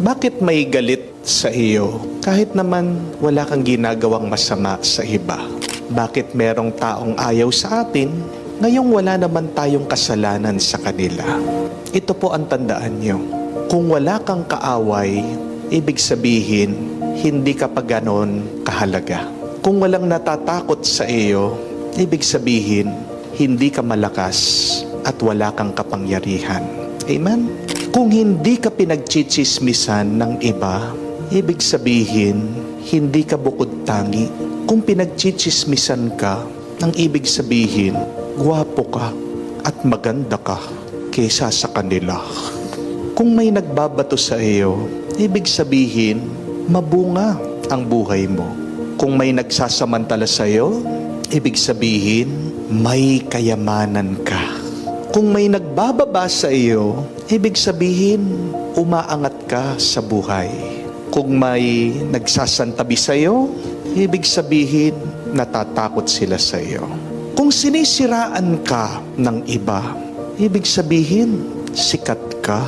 Bakit may galit sa iyo kahit naman wala kang ginagawang masama sa iba? Bakit merong taong ayaw sa atin ngayong wala naman tayong kasalanan sa kanila? Ito po ang tandaan nyo. Kung wala kang kaaway, ibig sabihin, hindi ka pa ganon kahalaga. Kung walang natatakot sa iyo, ibig sabihin, hindi ka malakas at wala kang kapangyarihan. Amen? Kung hindi ka pinagchichismisan ng iba, ibig sabihin, hindi ka bukod tangi. Kung pinagchichismisan ka, ang ibig sabihin, gwapo ka at maganda ka kesa sa kanila. Kung may nagbabato sa iyo, ibig sabihin, mabunga ang buhay mo. Kung may nagsasamantala sa iyo, ibig sabihin, may kayamanan ka. Kung may nagbababa sa iyo, ibig sabihin, umaangat ka sa buhay. Kung may nagsasantabi sa iyo, ibig sabihin, natatakot sila sa iyo. Kung sinisiraan ka ng iba, ibig sabihin, sikat ka.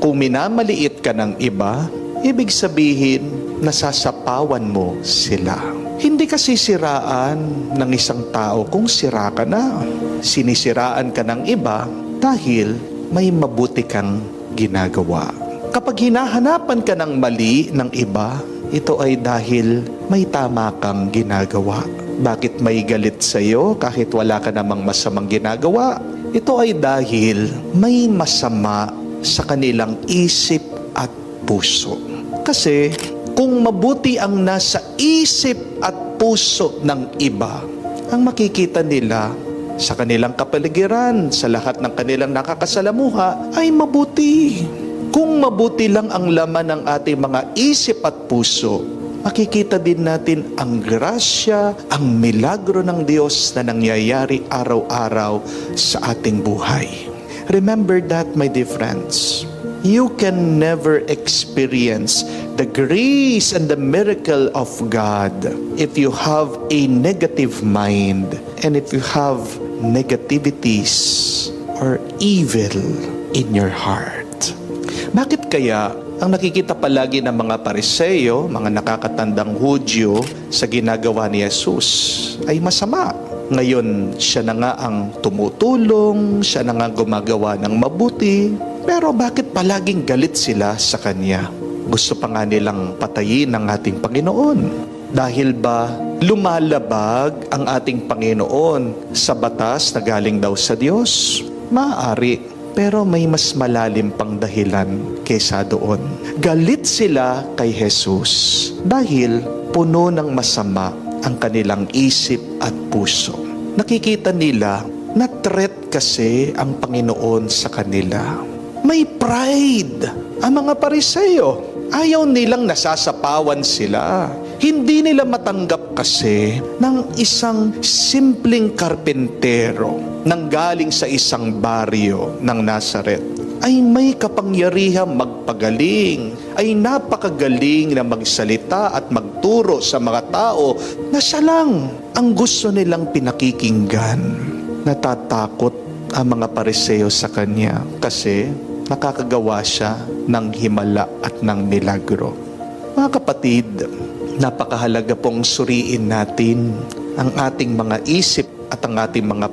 Kung minamaliit ka ng iba, ibig sabihin, nasasapawan mo sila. Hindi ka sisiraan ng isang tao kung sira ka na. Sinisiraan ka ng iba dahil may mabuti kang ginagawa. Kapag hinahanapan ka ng mali ng iba, ito ay dahil may tama kang ginagawa. Bakit may galit sa iyo kahit wala ka namang masamang ginagawa? Ito ay dahil may masama sa kanilang isip at puso. Kasi kung mabuti ang nasa isip at puso ng iba, ang makikita nila sa kanilang kapaligiran, sa lahat ng kanilang nakakasalamuha, ay mabuti. Kung mabuti lang ang laman ng ating mga isip at puso, makikita din natin ang grasya, ang milagro ng Diyos na nangyayari araw-araw sa ating buhay. Remember that, my dear friends. You can never experience the grace and the miracle of God if you have a negative mind and if you have negativities or evil in your heart. Bakit kaya ang nakikita palagi ng mga pariseyo, mga nakakatandang Hudyo sa ginagawa ni Jesus ay masama? Ngayon, siya na nga ang tumutulong, siya na nga gumagawa ng mabuti, pero bakit palaging galit sila sa Kanya? Gusto pa nga nilang patayin ang ating Panginoon. Dahil ba lumalabag ang ating Panginoon sa batas na galing daw sa Diyos? Maaari, pero may mas malalim pang dahilan kaysa doon. Galit sila kay Jesus dahil puno ng masama ang kanilang isip at puso. Nakikita nila na threat kasi ang Panginoon sa kanila. May pride ang mga pariseyo. Ayaw nilang nasasapawan sila. Hindi nila matanggap kasi ng isang simpleng karpentero nang galing sa isang baryo ng Nazaret ay may kapangyarihang magpagaling, ay napakagaling na magsalita at magturo sa mga tao na siya lang ang gusto nilang pinakikinggan. Natatakot ang mga pariseo sa kanya kasi nakakagawa siya ng himala at ng milagro. Mga kapatid, napakahalaga pong suriin natin ang ating mga isip at ang ating mga